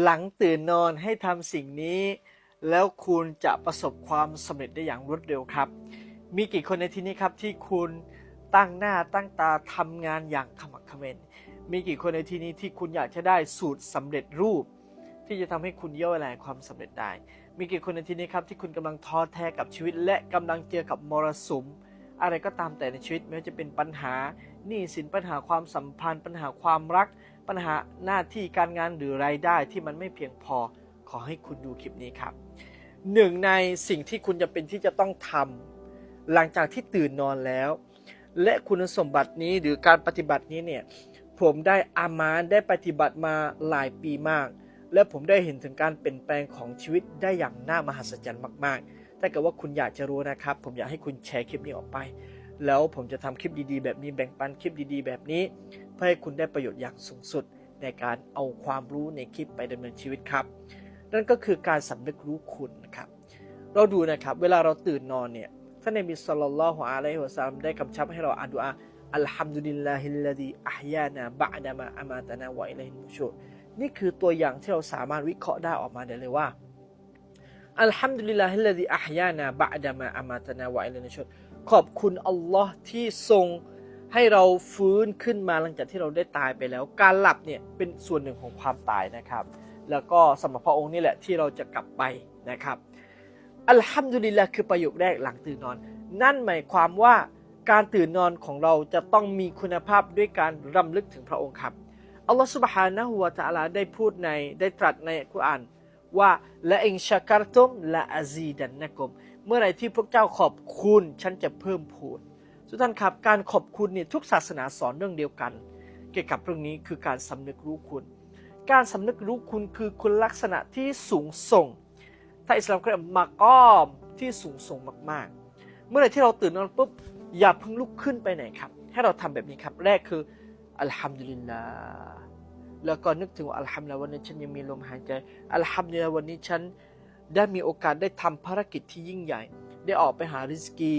หลังตื่นนอนให้ทำสิ่งนี้ แล้วคุณจะประสบความสำเร็จได้อย่างรวดเร็วครับ มีกี่คนในที่นี้ครับที่คุณตั้งหน้าตั้งตาทำงานอย่างขมักเขม้นมีกี่คนในที่นี้ที่คุณอยากจะได้สูตรสำเร็จรูป ที่จะทำให้คุณย่อเวลาแห่งความสำเร็จได้ มีกี่คนในที่นี้ครับที่คุณกำลังท้อแท้กับชีวิต และกำลังเจอกับมรสุม อะไรก็ตามแต่ในชีวิตไม่ว่าจะเป็นปัญหาหนี้สินปัญหาความสัมพันธ์ ปัญหาความรัก ปัญหาหน้าที่การงานหรือรายได้ที่มันไม่เพียงพอขอให้คุณดูคลิปนี้ครับหนึ่งในสิ่งที่คุณจะเป็นที่จะต้องทำหลังจากที่ตื่นนอนแล้ว และคุณสมบัตินี้หรือการปฏิบัตินี้เนี่ยผมได้อามานได้ปฏิบัติมาหลายปีมาก และผมได้เห็นถึงการเปลี่ยนแปลงของชีวิตได้อย่างน่ามหัศจรรย์มาก ๆ ถ้าเกิดว่าคุณอยากจะรู้นะครับ ผมอยากให้คุณแชร์คลิปนี้ออกไป แล้วผมจะทำคลิปดีๆ แบบนี้แบ่งปันคลิปดีๆ แบบนี้ เพื่อให้คุณได้ประโยชน์อย่างสูงสุด ในการเอาความรู้ในคลิปไปดำเนินชีวิตครับ นั่นก็คือการสำนึกรู้คุณนะครับเราดูนะครับเวลาเราตื่นนอนเนี่ยท่านนบีศ็อลลัลลอฮุอะลัยฮิวะซัลลัมได้กำชับให้เราอ่านดุอาอัลฮัมดุลิลลาฮิลลดีอัฮยานาบะดะมาอามาตนาวะอิลัยฮินุชูนี่คือตัวอย่างที่เราสามารถวิเคราะห์ได้ออกมาได้เลยว่า อัลฮัมดุลิลลาฮิลลดีอัฮยานาบะดามาอามาตนาวะอิลนชนขอบคุณอัลลอฮ์ที่ทรงให้เราฟื้นขึ้นมาหลังจากที่เราได้ตายไปแล้ว การหลับเนี่ยเป็นส่วนหนึ่งของความตายนะครับ แล้วก็สมรพระองค์นี่แหละที่เราจะกลับไปนะครับอัลฮัมดุลิลลาห์คือประโยคแรกหลังตื่นนอน นั่นหมายความว่าการตื่นนอนของเราจะต้องมีคุณภาพด้วยการรำลึกถึงพระองค์ครับอัลลอฮฺสุบฮานะฮูวะตะอาลาได้พูดในได้ตรัสในคุรอาน ว่าละอิงชาการตุมละอาซีดันนะกมเมื่อไหรที่พวกเจ้าขอบคุณฉันจะเพิ่มพูนทุกท่านครับการขอบคุณเนี่ยทุกศาสนาสอนเรื่องเดียวกัน เกี่ยวกับเรื่องนี้คือการสำนึกรู้คุณ การสำนึกรู้คุณคือคุณลักษณะที่สูงส่ง ถ้าอิสลามเรียกมากอมที่สูงส่งมากๆ เมื่อไหร่ที่เราตื่นนอนปุ๊บอย่าเพิ่งลุกขึ้นไปไหนครับ ให้เราทำแบบนี้ครับ แรกคืออัลฮัมดุลิลลาห์ แล้วก็นึกถึงว่าอัลฮัมดุลิลวันนี้ฉันยังมีลมหายใจอัลฮัมดุลิลวันนี้ฉันได้มีโอกาสได้ทำภารกิจที่ยิ่งใหญ่ ได้ออกไปหาริสกี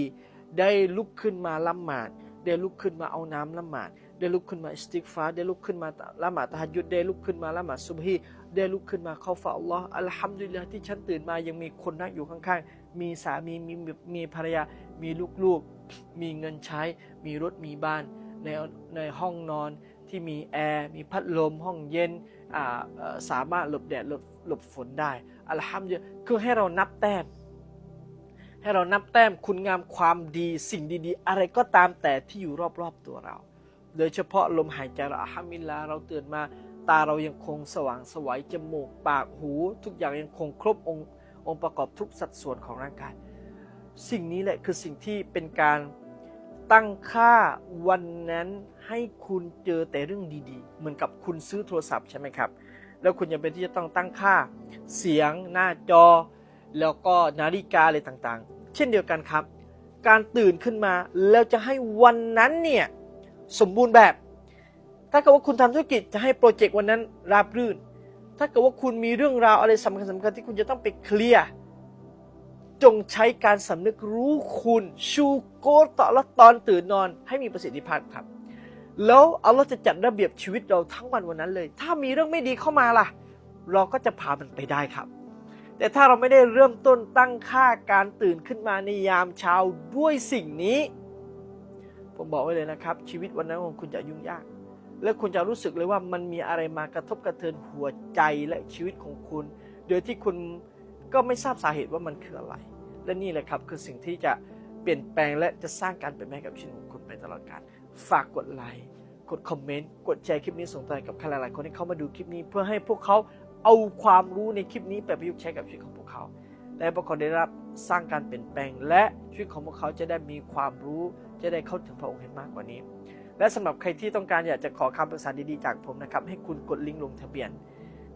ได้ลุกขึ้นมาละหมาด ได้ลุกขึ้นมาเอาน้ำละหมาด ได้ลุกขึ้นมาอิสติกฟ้า ได้ลุกขึ้นมาละหมาดตะฮัจยุดได้ลุกขึ้นมาละหมาดซุบฮีได้ลุกขึ้นมาเข้าฝ่าอัลลอฮ์อัลฮัมดุลิลที่ฉันตื่นมายังมีคนนั่งอยู่ข้างๆ มีสามีมีมีภรรยา มีลูกๆ มีเงินใช้ มีรถมีบ้าน ในในห้องนอน ที่มีแอร์มีพัดลมห้องเย็นสามารถหลบแดดหลบหลบฝนได้อัลฮัมดุลิลละคือให้เรานับแต้ม ให้เรานับแต้มคุณงามความดีสิ่งดีๆ อะไรก็ตามแต่ที่อยู่รอบๆตัวเรา โดยเฉพาะลมหายใจเราอัลฮัมดุลิลลาเราตื่นมาตาเรายังคงสว่างสวัยจมูกปากหู ทุกอย่างยังคงครบองค์องค์ประกอบทุกสัดส่วนของร่างกาย สิ่งนี้แหละคือสิ่งที่เป็นการ ตั้งค่าวันนั้นให้คุณเจอแต่เรื่องดีๆ เหมือนกับคุณซื้อโทรศัพท์ใช่ไหมครับ แล้วคุณยังเป็นที่จะต้องตั้งค่าเสียงหน้าจอ แล้วก็นาฬิกาอะไรต่างๆ เช่นเดียวกันครับ การตื่นขึ้นมาแล้วจะให้วันนั้นเนี่ยสมบูรณ์แบบ ถ้าเกิดว่าคุณทำธุรกิจจะให้โปรเจกต์วันนั้นราบรื่น ถ้าเกิดว่าคุณมีเรื่องราวอะไรสำคัญสำคัญที่คุณจะต้องไปเคลียร์ จงใช้การสำนึกรู้คุณชูโกตต่อละตอนตื่นนอนให้มีประสิทธิภาพครับ แล้วอัลลอฮ์จะจัดระเบียบชีวิตเราทั้งวันวันนั้นเลย ถ้ามีเรื่องไม่ดีเข้ามาล่ะ เราก็จะพามันไปได้ครับ แต่ถ้าเราไม่ได้เริ่มต้นตั้งค่าการตื่นขึ้นมาในยามเช้าด้วยสิ่งนี้ ผมบอกไว้เลยนะครับ ชีวิตวันนั้นของคุณจะยุ่งยาก และคุณจะรู้สึกเลยว่ามันมีอะไรมากระทบกระเทือนหัวใจและชีวิตของคุณ โดยที่คุณ ก็ไม่ทราบสาเหตุว่ามันคืออะไร และนี่แหละครับคือสิ่งที่จะเปลี่ยนแปลงและจะสร้างการเปลี่ยนแปลงกับชีวิตของคุณไปตลอดกาลฝากกดไลค์กดคอมเมนต์กดแชร์คลิปนี้ส่งต่อกับใครหลายๆคนที่เข้ามาดูคลิปนี้ เพื่อให้พวกเขาเอาความรู้ในคลิปนี้ไปประยุกต์ใช้กับชีวิตของพวกเขาและพวกเขาได้รับสร้างการเปลี่ยนแปลง และชีวิตของพวกเขาจะได้มีความรู้ จะได้เข้าถึงพระองค์ให้มากกว่านี้ และสำหรับใครที่ต้องการอยากจะขอคำปรึกษาดีๆจากผมนะครับให้คุณกดลิงก์ลงทะเบียน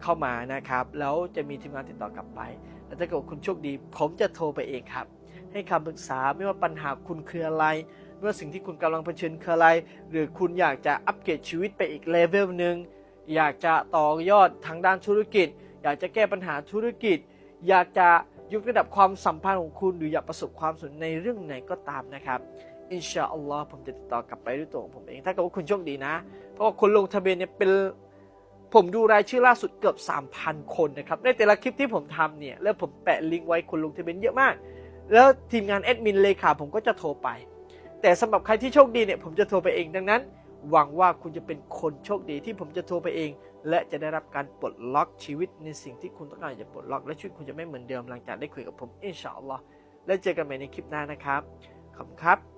เข้ามานะครับ แล้วจะมีทีมงานติดต่อกลับไป และถ้าเกิดคุณโชคดี ผมจะโทรไปเองครับ ให้คำปรึกษาไม่ว่าปัญหาคุณคืออะไรไม่ว่าสิ่งที่คุณกำลังเผชิญคืออะไร หรือคุณอยากจะอัปเกรดชีวิตไปอีกเลเวลหนึ่งอยากจะต่อยอดทางด้านธุรกิจ อยากจะแก้ปัญหาธุรกิจ อยากจะยกระดับความสัมพันธ์ของคุณหรืออยากประสบความสำเร็จในเรื่องไหนก็ตามนะครับอินชาอัลลอฮ์ผมจะติดต่อกลับไปด้วยตัวของผมเอง ถ้าเกิดว่าคุณโชคดีนะ เพราะว่าคนลงทะเบียนเนี่ยเป็น ผมดูรายชื่อล่าสุดเกือบ 3,000 คนนะครับ ในแต่ละคลิปที่ผมทำเนี่ย แล้วผมแปะลิงก์ไว้คนลงทะเบียนเยอะมาก แล้วทีมงานแอดมินเลขาผมก็จะโทรไป แต่สำหรับใครที่โชคดีเนี่ย ผมจะโทรไปเองดังนั้น หวังว่าคุณจะเป็นคนโชคดีที่ผมจะโทรไปเอง และจะได้รับการปลดล็อกชีวิตในสิ่งที่คุณต้องการจะปลดล็อก และชีวิตคุณจะไม่เหมือนเดิมหลังจากได้คุยกับผมอินชาอัลลอฮ์แล้วเจอกันใหม่ในคลิปหน้านะครับขอบคุณครับ